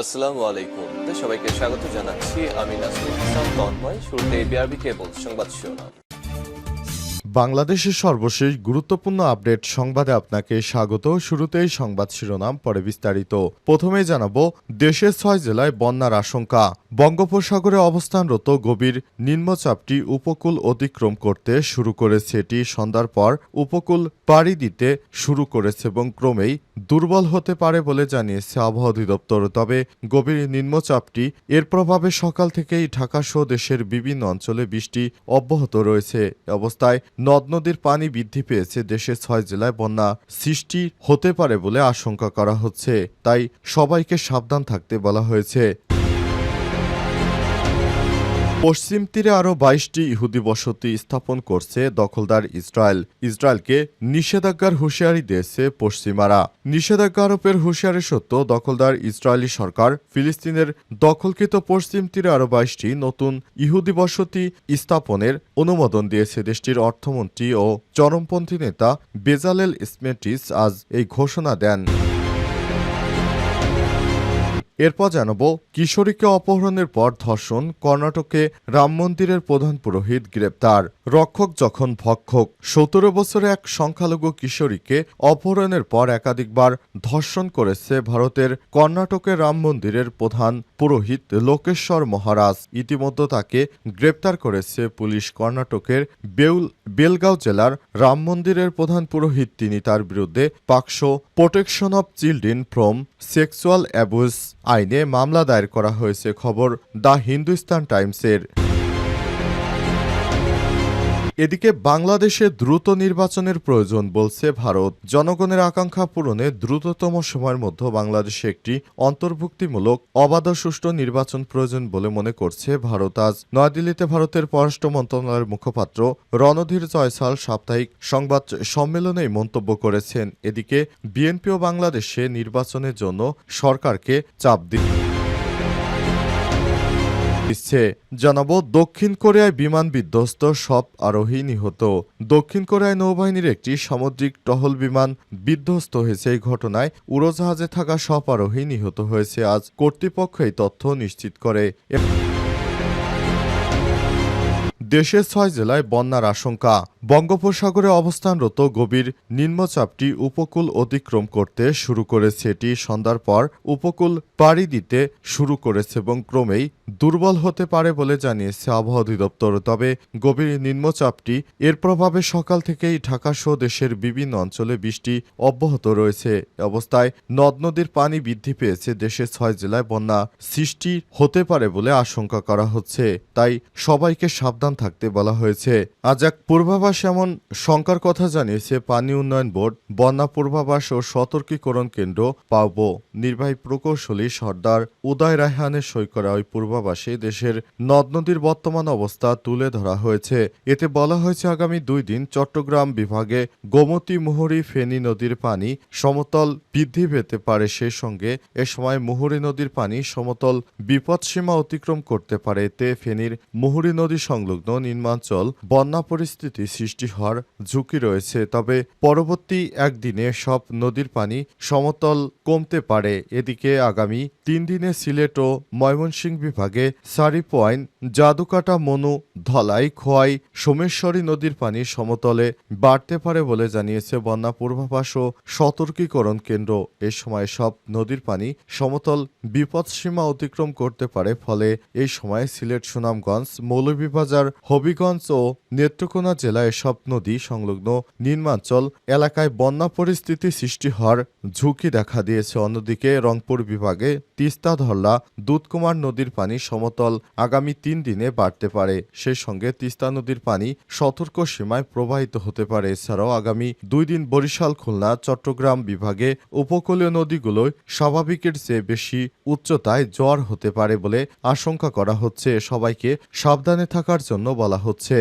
আসসালামু আলাইকুম। সবাইকে স্বাগত জানাচ্ছি। আমি নাসরুল ইসলাম, তন্ময়। শুরুতে বিআরবি কেবল সংবাদ শিরোনাম। বাংলাদেশের সর্বশেষ গুরুত্বপূর্ণ আপডেট সংবাদে আপনাকে স্বাগত। শুরুতেই সংবাদ শিরোনাম, পরে বিস্তারিত। প্রথমে জানাব, দেশের ছয় জেলায় বন্যার আশঙ্কা। বঙ্গোপসাগরে অবস্থানরত গভীর নিম্নচাপটি উপকূল অতিক্রম করতে শুরু করেছে। এটি সন্ধ্যার পর উপকূল পাড়ি দিতে শুরু করেছে এবং ক্রমেই দুর্বল হতে পারে বলে জানিয়েছে আবহাওয়া অধিদপ্তর। তবে গভীর নিম্নচাপটি, এর প্রভাবে সকাল থেকেই ঢাকা ঢাকাসহ দেশের বিভিন্ন অঞ্চলে বৃষ্টি অব্যাহত রয়েছে। অবস্থায় নদ নদীর পানি বৃদ্ধি পেয়েছে, দেশের ছয় জেলায় বন্যা সৃষ্টি হতে পারে বলে আশঙ্কা করা হচ্ছে। তাই সবাইকে সাবধান থাকতে বলা হয়েছে। পশ্চিম তীরে আরও বাইশটি ইহুদি বসতি স্থাপন করছে দখলদার ইসরায়েল। ইসরায়েলকে নিষেধাজ্ঞার হুঁশিয়ারি দিয়েছে পশ্চিমারা। নিষেধাজ্ঞা আরোপের হুঁশিয়ারি সত্ত্বেও দখলদার ইসরায়েলি সরকার ফিলিস্তিনের দখলকৃত পশ্চিম তীরে আরও বাইশটি নতুন ইহুদি বসতি স্থাপনের অনুমোদন দিয়েছে দেশটির অর্থমন্ত্রী ও চরমপন্থী নেতা বেজালেল স্মেটিস আজ এই ঘোষণা দেন। এরপর জানাব, কিশোরীকে অপহরণের পর ধর্ষণ, কর্ণাটকে রাম মন্দিরের প্রধান পুরোহিত গ্রেপ্তার, রক্ষক যখন ভক্ষক। সতেরো বছরে এক সংখ্যালঘু কিশোরীকে অপহরণের পর একাধিকবার ধর্ষণ করেছে ভারতের কর্ণাটকের রাম মন্দিরের প্রধান পুরোহিত লোকেশ্বর মহারাজ। ইতিমধ্যে তাকে গ্রেপ্তার করেছে পুলিশ। কর্ণাটকের বেউল, বেলগাঁও জেলার রাম মন্দিরের প্রধান পুরোহিত। তিনি তার বিরুদ্ধে POCSO protection of children from sexual abuse আইনে মামলা দায়ের করা হয়েছে খবর দ্য হিন্দুস্তান টাইমসের। এদিকে বাংলাদেশে দ্রুত নির্বাচনের প্রয়োজন বলছে ভারত। জনগণের আকাঙ্ক্ষা পূরণে দ্রুততম সময়ের মধ্যে বাংলাদেশে একটি অন্তর্ভুক্তিমূলক অবাধ সুষ্ঠু নির্বাচন প্রয়োজন বলে মনে করছে ভারত। আজ নয়াদিল্লিতে ভারতের পররাষ্ট্র মন্ত্রণালয়ের মুখপাত্র রণধীর জয়সাল সাপ্তাহিক সংবাদ সম্মেলনে মন্তব্য করেছেন। এদিকে বিএনপিও বাংলাদেশে নির্বাচনের জন্য সরকারকে চাপ দিচ্ছে। দিচ্ছে। জানাব, দক্ষিণ কোরিয়ায় বিমান বিধ্বস্ত সব আরোহী নিহত। দক্ষিণ কোরিয়ায় নৌবাহিনীর একটি সামুদ্রিক টহল বিমান বিধ্বস্ত হয়েছে এই ঘটনায় উড়োজাহাজে থাকা সব আরোহী নিহত হয়েছে। আজ কর্তৃপক্ষ এই তথ্য নিশ্চিত করে। দেশের ছয় জেলায় বন্যার আশঙ্কা। বঙ্গোপসাগরে অবস্থানরত গভীর নিম্নচাপটি উপকূল অতিক্রম করতে শুরু করেছে। এটি সন্ধ্যার পর উপকূল পাড়ি দিতে শুরু করেছে এবং ক্রমেই দুর্বল হতে পারে বলে জানিয়েছে আবহাওয়া অধিদপ্তর। তবে গভীর নিম্নচাপটি এর প্রভাবে সকাল থেকেই ঢাকাসহ দেশের বিভিন্ন অঞ্চলে বৃষ্টি অব্যাহত রয়েছে। অবস্থায় নদ নদীর পানি বৃদ্ধি পেয়েছে। দেশের ছয় জেলায় বন্যা সৃষ্টি হতে পারে বলে আশঙ্কা করা হচ্ছে। তাই সবাইকে সাবধান থাকতে বলা হয়েছে। আজ এক পূর্বাভাস এমন শঙ্কার কথা জানিয়েছে পানি উন্নয়ন বোর্ড, বন্যা পূর্বাভাস ও সতর্কীকরণ কেন্দ্র, পাওব নির্বাহী প্রকৌশলী সর্দার উদয় রায়হানের সই করা ওই পূর্বাভাসে দেশের নদ নদীর বর্তমান অবস্থা তুলে ধরা হয়েছে। এতে বলা হয়েছে, আগামী দুই দিন চট্টগ্রাম বিভাগে গোমতী মুহুরী ফেনী নদীর পানি সমতল বৃদ্ধি পেতে পারে। সেই সঙ্গে এ সময় মুহুরী নদীর পানি সমতল বিপদসীমা অতিক্রম করতে পারে। এতে ফেনীর মুহুরী নদী সংলগ্ন নিম্নাঞ্চল বন্যা পরিস্থিতি সৃষ্টি হওয়ার ঝুঁকি রয়েছে, তবে পরবর্তী একদিনে সব নদীর পানি সমতল কমতে পারে। এদিকে আগামী তিন দিনে সিলেট ও ময়মনসিংহ বিভাগে সারি পয়েন্ট, জাদুকাটা, মনু, ধলাই, খোয়াই, সোমেশ্বরী নদীর পানি সমতলে বাড়তে পারে বলে জানিয়েছে বন্যা পূর্বাভাস ও সতর্কীকরণ কেন্দ্র। এ সময় সব নদীর পানি সমতল বিপদসীমা অতিক্রম করতে পারে, ফলে এই সময় সিলেট, সুনামগঞ্জ, মৌলভীবাজার হবিগঞ্জ ও নেত্রকোনা জেলায় এসব নদী সংলগ্ন নিম্নাঞ্চল এলাকায় বন্যা পরিস্থিতি সৃষ্টি হওয়ার ঝুঁকি দেখা দিয়েছে। অন্যদিকে রংপুর বিভাগে তিস্তা ধরলা দুধকুমার নদীর পানি সমতল আগামী তিন দিনে বাড়তে পারে। সেই সঙ্গে তিস্তা নদীর পানি সতর্ক সীমায় প্রবাহিত হতে পারে। এছাড়াও আগামী দুই দিন বরিশাল, খুলনা, চট্টগ্রাম বিভাগে উপকূলীয় নদীগুলোয় স্বাভাবিকের চেয়ে বেশি উচ্চতায় জ্বর হতে পারে বলে আশঙ্কা করা হচ্ছে। সবাইকে সাবধানে থাকার জন্য বলা হচ্ছে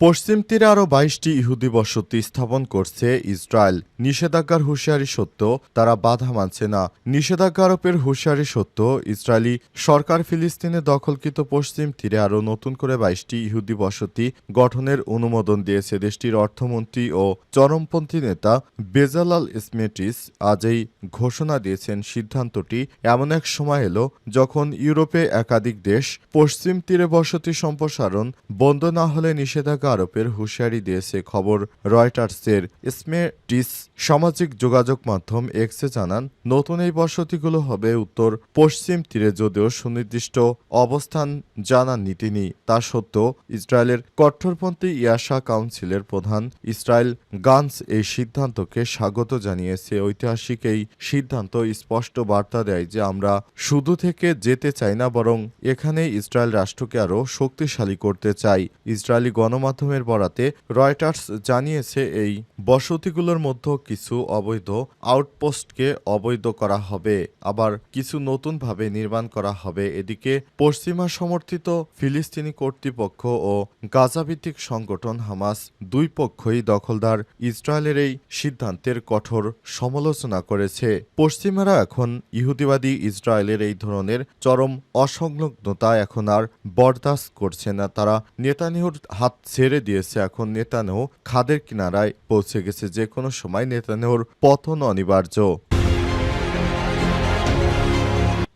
পশ্চিম তীরে আরও বাইশটি ইহুদি বসতি স্থাপন করছে ইসরায়েল। নিষেধাজ্ঞার হুঁশিয়ারি সত্য তারা বাধা মানছে না। নিষেধাজ্ঞা আরোপের হুঁশিয়ারি সত্য ইসরায়েলি সরকার ফিলিস্তিনে দখলকৃত পশ্চিম তীরে আরও নতুন করে বাইশটি ইহুদি বসতি গঠনের অনুমোদন দিয়েছে দেশটির অর্থমন্ত্রী ও চরমপন্থী নেতা বেজালাল ইসমেটিস আজ এই ঘোষণা দিয়েছেন। সিদ্ধান্তটি এমন এক সময় এলো যখন ইউরোপে একাধিক দেশ পশ্চিম তীরে বসতি সম্প্রসারণ বন্ধ না হলে নিষেধাজ্ঞা আরোপের হুঁশিয়ারি দিয়েছে খবর রয়টার্সের। স্মেটিস সামাজিক যোগাযোগ মাধ্যম এক্সে জানান, নতুন এই বসতিগুলো হবে উত্তর পশ্চিম তীরে যদিও সুনির্দিষ্ট অবস্থান জানাননি তিনি। তা সত্ত্বেও ইসরায়েলের কট্টরপন্থী ইয়াশা কাউন্সিলের প্রধান ইসরায়েল গানস এই সিদ্ধান্তকে স্বাগত জানিয়েছে। ঐতিহাসিক এই সিদ্ধান্ত স্পষ্ট বার্তা দেয় যে আমরা শুধু থেকে যেতে চাই না, বরং এখানে ইসরায়েল রাষ্ট্রকে আরও শক্তিশালী করতে চাই। ইসরায়েলি গণমাধ্যমের বরাতে রয়টার্স জানিয়েছে এই বসতিগুলোর মধ্যে কিছু অবৈধ আউটপোস্টকে অবৈধ করা হবে। আবার কিছু নতুনভাবে নির্মাণ করা হবে। এদিকে পশ্চিমা সমর্থিত ফিলিস্তিনি কর্তৃপক্ষ ও গাজাভিত্তিক সংগঠন হামাস দুই পক্ষই দখলদার ইসরায়েলের এই সিদ্ধান্তের কঠোর সমালোচনা করেছে। পশ্চিমারা এখন ইহুদিবাদী ইসরায়েলের এই ধরনের চরম অসংলগ্নতা এখন আর বরদাস্ত করছে না। তারা নেতানিহুর হাত ছেড়ে দিয়েছে। এখন নেতানেহ খাদের কিনারায় পৌঁছে গেছে যে কোনো সময় নেতানেহর পতন অনিবার্য।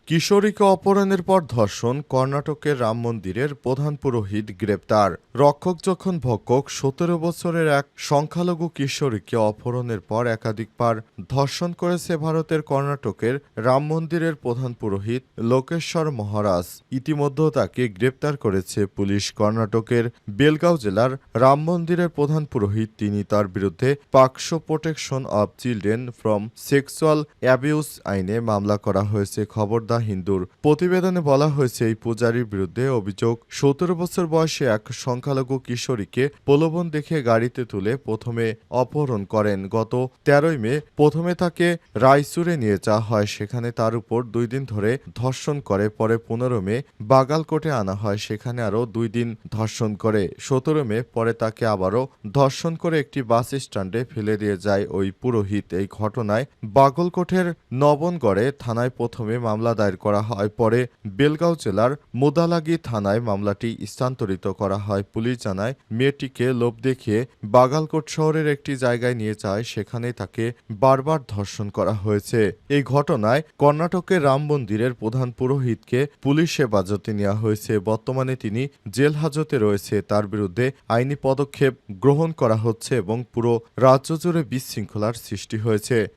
কিশোরীকে অপহরণের পর ধর্ষণ, কর্ণাটকের রাম মন্দিরের প্রধান পুরোহিত গ্রেপ্তার। রক্ষক যখন ভক্ষক, সতেরো বছরের এক সংখ্যালঘু কিশোরীকে অপহরণের পর একাধিকবার ধর্ষণ করেছে ভারতের কর্ণাটকের রাম মন্দিরের প্রধান পুরোহিত লোকেশ্বর মহারাজ। ইতিমধ্যে তাকে গ্রেপ্তার করেছে পুলিশ। কর্ণাটকের বেলগাঁও জেলার রাম মন্দিরের প্রধান পুরোহিত, তিনি তার বিরুদ্ধে POCSO protection of children from sexual abuse আইনে মামলা করা হয়েছে। খবর দা হিন্দুর প্রতিবেদনে বলা হয়েছে, এই পূজারীর বিরুদ্ধে অভিযোগ সতেরো বছর বয়সে এক সংখ্যালঘু কিশোরীকে প্রলোভন দেখে গাড়িতে তুলে প্রথমে অপহরণ করেন। গত তেরোই মে প্রথমে তাকে রায়চুরে নিয়ে যাওয়া হয়। সেখানে তার উপর দুই দিন ধরে ধর্ষণ করে, পরে পনেরো মে বাগালকোটে আনা হয়। সেখানে আরও দুই দিন ধর্ষণ করে, সতেরো মে পরে তাকে আবারও ধর্ষণ করে একটি বাস স্ট্যান্ডে ফেলে দিয়ে যায় ওই পুরোহিত। এই ঘটনায় বাগলকোটের নবনগড়ে থানায় প্রথমে মামলা করা হয়। পরে বেলগাঁও জেলার মুদালাগি থানায় মামলাটি স্থানান্তরিত করা হয়। পুলিশ জানায়, মেয়েটিকে লোভ দেখিয়ে বাগালকোট শহরের একটি জায়গায় নিয়ে যায়। সেখানে তাকে বারবার ধর্ষণ করা হয়েছে। এই ঘটনায় কর্ণাটকের রাম মন্দিরের প্রধান পুরোহিতকে পুলিশ হেফাজতে নেওয়া হয়েছে। বর্তমানে তিনি জেল হাজতে রয়েছে। তার বিরুদ্ধে আইনি পদক্ষেপ গ্রহণ করা হচ্ছে এবং পুরো রাজ্য জুড়ে বিশৃঙ্খলার সৃষ্টি হয়েছে।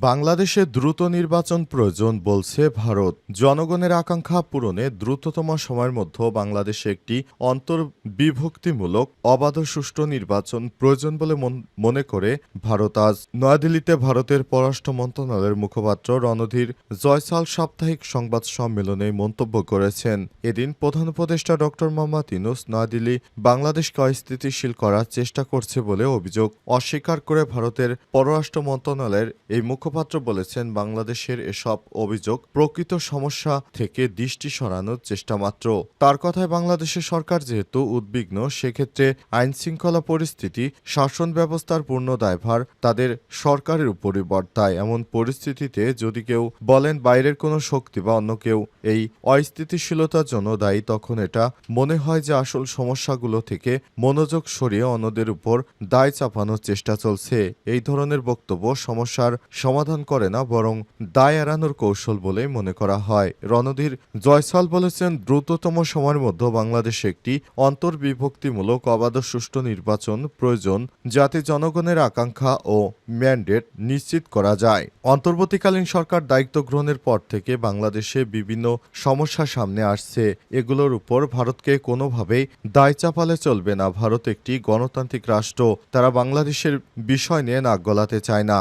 বাংলাদেশে দ্রুত নির্বাচন প্রয়োজন বলছে ভারত। জনগণের আকাঙ্ক্ষা পূরণে দ্রুততম সময়ের মধ্যে বাংলাদেশে একটি অন্তর্বিভক্তিমূলক, অবাধ সুষ্ঠু নির্বাচন প্রয়োজন বলে মন- করে ভারত। আজ নয়াদিল্লিতে ভারতের পররাষ্ট্র মন্ত্রণালয়ের মুখপাত্র রণধীর জয়সাল সাপ্তাহিক সংবাদ সম্মেলনে মন্তব্য করেছেন। এদিন প্রধান উপদেষ্টা ডক্টর মোহাম্মদ ইনুস নয়াদিল্লি বাংলাদেশকে অস্থিতিশীল করার চেষ্টা করছে বলে অভিযোগ অস্বীকার করে ভারতের পররাষ্ট্র মন্ত্রণালয়ের এই মুখপাত্র বলেছেন, বাংলাদেশের এসব অভিযোগ প্রকৃত সমস্যা থেকে দৃষ্টি সরানোর চেষ্টা মাত্র। তার কথায় বাংলাদেশের সরকার যেহেতু উদ্বিগ্ন, সেক্ষেত্রে আইন শৃঙ্খলা পরিস্থিতি, শাসন ব্যবস্থার পূর্ণ দায়ভার তাদের সরকারের উপরই বর্তায়। এমন পরিস্থিতিতে যদি কেউ বলেন বাইরের কোনো শক্তি বা অন্য কেউ এই অস্থিতিশীলতার জন্য দায়ী, তখন এটা মনে হয় যে আসল সমস্যাগুলো থেকে মনোযোগ সরিয়ে অন্যদের উপর দায় চাপানোর চেষ্টা চলছে। এই ধরনের বক্তব্য সমস্যার সমাধান করে না, বরং দায় এড়ানোর কৌশল বলে মনে করা হয়। রণধীর জয়সাল বলেছেন, দ্রুততম সময়ের মধ্যে বাংলাদেশে একটি অন্তর্বিভক্তিমূলক অবাধ সুষ্ঠু নির্বাচন প্রয়োজন, যাতে জনগণের আকাঙ্ক্ষা ও ম্যান্ডেট নিশ্চিত করা যায়। অন্তর্বর্তীকালীন সরকার দায়িত্ব গ্রহণের পর থেকে বাংলাদেশে বিভিন্ন সমস্যা সামনে আসছে। এগুলোর উপর ভারতকে কোনোভাবেই দায় চাপালে চলবে না। ভারত একটি গণতান্ত্রিক রাষ্ট্র। তারা বাংলাদেশের বিষয় নিয়ে নাক গলাতে চায় না।